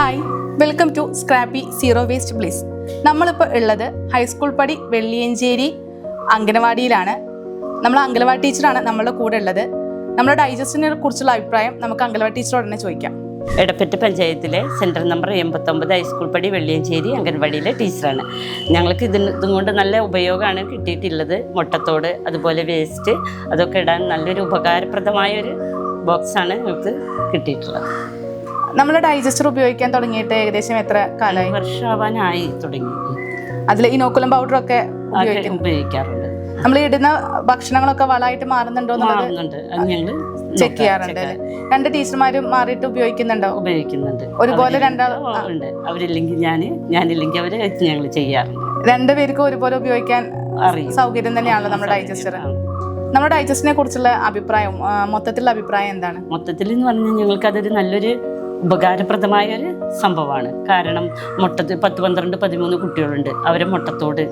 Hi welcome to scrappy zero waste place നമ്മളിപ്പോൾ ഉള്ളത് high school പടി വെള്ളിയഞ്ചേരി അംഗനവാടിയിലാണ്. നമ്മൾ അംഗനവാടി ടീച്ചറാണ് നമ്മളുടെ കൂടെ ഉള്ളത്. നമ്മുടെ ഡൈജസ്റ്റിനെ കുറിച്ചുള്ള അഭിപ്രായം നമുക്ക് അംഗനവാടി ടീച്ചറോട് തന്നെ ചോദിക്കാം. എടപ്പറ്റ പഞ്ചായത്തിലെ സെൻട്രൽ നമ്പർ എൺപത്തൊമ്പത് ഹൈസ്കൂൾ പടി വെള്ളിയഞ്ചേരി അംഗൻവാടിയിലെ ടീച്ചറാണ് ഞങ്ങൾക്ക് ഇതിന് ഇതും കൊണ്ട് നല്ല ഉപയോഗമാണ് കിട്ടിയിട്ടുള്ളത്. മുട്ടത്തോട് അതുപോലെ വേസ്റ്റ് അതൊക്കെ ഇടാൻ നല്ലൊരു ഉപകാരപ്രദമായ ഉപകാരപ്രദമായൊരു ബോക്സാണ് ഞങ്ങൾക്ക് കിട്ടിയിട്ടുള്ളത്. നമ്മൾ ഡൈജസ്റ്റർ ഉപയോഗിക്കാൻ തുടങ്ങിയിട്ട് ഏകദേശം എത്ര കാലമായി വർഷമാവാനായി തുടങ്ങി. അതിൽ ഇനോക്കുലം പൗഡർ ഒക്കെ ഉപയോഗിക്കാറുണ്ട്. നമ്മൾ ഇടുന്ന ഭക്ഷണങ്ങളൊക്കെ വളമായിട്ട് മാറുന്നുണ്ടോ ചെക്ക് ചെയ്യാറുണ്ട് രണ്ട് ടീച്ചർമാരും മാറിയിട്ട് ഉപയോഗിക്കുന്നുണ്ടോ? ഉപയോഗിക്കുന്നുണ്ട്. ഒരുപോലെ അവർ അവരില്ലെങ്കിൽ ഞാൻ ഞാനില്ലെങ്കിൽ അവർ ഞങ്ങൾ ചെയ്യാറുണ്ട്. രണ്ടുപേർക്കും ഒരുപോലെ ഉപയോഗിക്കാൻ സൗകര്യം തന്നെയാണല്ലോ നമ്മുടെ ഡൈജസ്റ്റർ. നമ്മുടെ ഡൈജസ്റ്റിനെ കുറിച്ചുള്ള അഭിപ്രായം മൊത്തത്തിലുള്ള അഭിപ്രായം എന്താണ്? മൊത്തത്തിൽ എന്ന് പറഞ്ഞാൽ ഞങ്ങൾക്ക് അതൊരു നല്ലൊരു ഉപകാരപ്രദമായ ഒരു സംഭവമാണ്. കാരണം മുട്ട പത്ത് പന്ത്രണ്ട് പതിമൂന്ന് കുട്ടികളുണ്ട്. അവരെ മുട്ടത്തോട്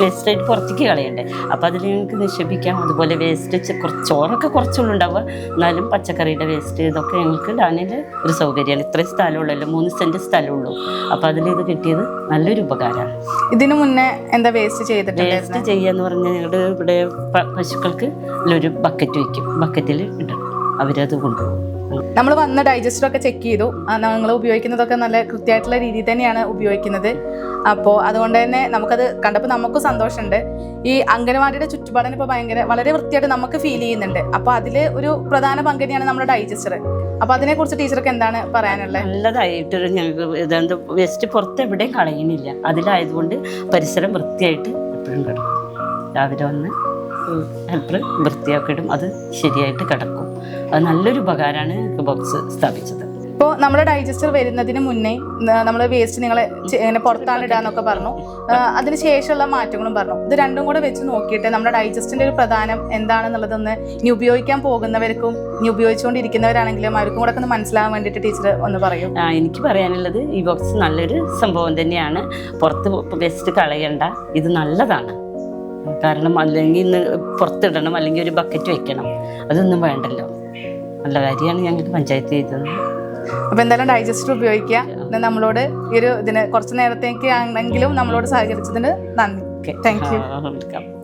വേസ്റ്റായിട്ട് പുറത്തേക്ക് കളയണ്ടേ. അപ്പോൾ അതിൽ ഞങ്ങൾക്ക് നിക്ഷേപിക്കാം. അതുപോലെ വേസ്റ്റ് കുറച്ച് ചോറൊക്കെ കുറച്ചുള്ളൂ ഉണ്ടാവുക എന്നാലും പച്ചക്കറിയുടെ വേസ്റ്റ് ഇതൊക്കെ ഞങ്ങൾക്ക് ഇടാനിൽ ഒരു സൗകര്യമാണ്. ഇത്രയും സ്ഥലമുള്ളല്ലോ മൂന്ന് സെന്റ് സ്ഥലമുള്ളൂ. അപ്പോൾ അതിൽ ഇത് കിട്ടിയത് നല്ലൊരു ഉപകാരമാണ്. ഇതിനു മുന്നേ എന്താ വേസ്റ്റ് ചെയ്തിട്ട് വേസ്റ്റ് ചെയ്യാന്ന് പറഞ്ഞാൽ ഞങ്ങളുടെ ഇവിടെ പശുക്കൾക്ക് ഒരു ബക്കറ്റ് വയ്ക്കും. ബക്കറ്റിൽ ഇടണം. അവരത് കൊണ്ടുപോകും. നമ്മൾ വന്ന ഡൈജസ്റ്റർ ഒക്കെ ചെക്ക് ചെയ്തു. നിങ്ങൾ ഉപയോഗിക്കുന്നതൊക്കെ നല്ല കൃത്യമായിട്ടുള്ള രീതിയിൽ തന്നെയാണ് ഉപയോഗിക്കുന്നത്. അപ്പോൾ അതുകൊണ്ട് തന്നെ നമുക്കത് കണ്ടപ്പോൾ നമുക്കും സന്തോഷമുണ്ട്. ഈ അംഗനവാടിയുടെ ചുറ്റുപാടിന് ഇപ്പോൾ ഭയങ്കര വളരെ വൃത്തിയായിട്ട് നമുക്ക് ഫീൽ ചെയ്യുന്നുണ്ട്. അപ്പോൾ അതിൽ ഒരു പ്രധാന പങ്കിനെയാണ് നമ്മുടെ ഡൈജസ്റ്റർ അപ്പോൾ അതിനെക്കുറിച്ച് ടീച്ചർക്ക് എന്താണ് പറയാനുള്ളത്? നല്ലതായിട്ടൊരു ഞങ്ങൾക്ക് ഇതെന്ത് വേസ്റ്റ് പുറത്ത് എവിടെയും കളയുന്നില്ല. അതിലായതുകൊണ്ട് പരിസരം വൃത്തിയായിട്ട് എപ്പോഴും കിടക്കും. രാവിലെ വന്ന് ഹെൽപ്പർ വൃത്തിയാക്കി ഇടും. അത് ശരിയായിട്ട് കിടക്കും. അത് നല്ലൊരു ഉപകാരമാണ് ബോക്സ് സ്ഥാപിച്ചത്. ഇപ്പോൾ നമ്മുടെ ഡൈജസ്റ്റർ വരുന്നതിന് മുന്നേ നമ്മൾ വേസ്റ്റ് നിങ്ങൾ ഇങ്ങനെ പുറത്താണ് ഇടാന്നൊക്കെ പറഞ്ഞു. അതിന് ശേഷമുള്ള മാറ്റങ്ങളും പറഞ്ഞു. ഇത് രണ്ടും കൂടെ വെച്ച് നോക്കിയിട്ട് നമ്മുടെ ഡൈജസ്റ്റിന്റെ ഒരു പ്രധാനം എന്താണെന്നുള്ളതൊന്ന് ഇനി ഉപയോഗിക്കാൻ പോകുന്നവർക്കും ഇനി ഉപയോഗിച്ചുകൊണ്ടിരിക്കുന്നവരാണെങ്കിലും അവർക്കും കൂടെ ഒക്കെ ഒന്ന് മനസ്സിലാവാൻ വേണ്ടിയിട്ട് ടീച്ചർ ഒന്ന് പറയും. എനിക്ക് പറയാനുള്ളത് ഈ ബോക്സ് നല്ലൊരു സംഭവം തന്നെയാണ്. പുറത്ത് വേസ്റ്റ് കളയണ്ട. ഇത് നല്ലതാണ്. കാരണം അല്ലെങ്കിൽ ഇന്ന് പുറത്തിടണം അല്ലെങ്കിൽ ഒരു ബക്കറ്റ് വെക്കണം. അതൊന്നും വേണ്ടല്ലോ. നല്ല കാര്യമാണ് ഞങ്ങൾക്ക് പഞ്ചായത്ത് ചെയ്തത്. അപ്പൊ എന്തായാലും ഡൈജസ്റ്റർ ഉപയോഗിക്കുക. നമ്മളോട് ഈ ഒരു ഇതിന് കുറച്ച് നേരത്തേക്ക് ആണെങ്കിലും നമ്മളോട് സഹകരിച്ചതിന് നന്ദി. Thank you welcome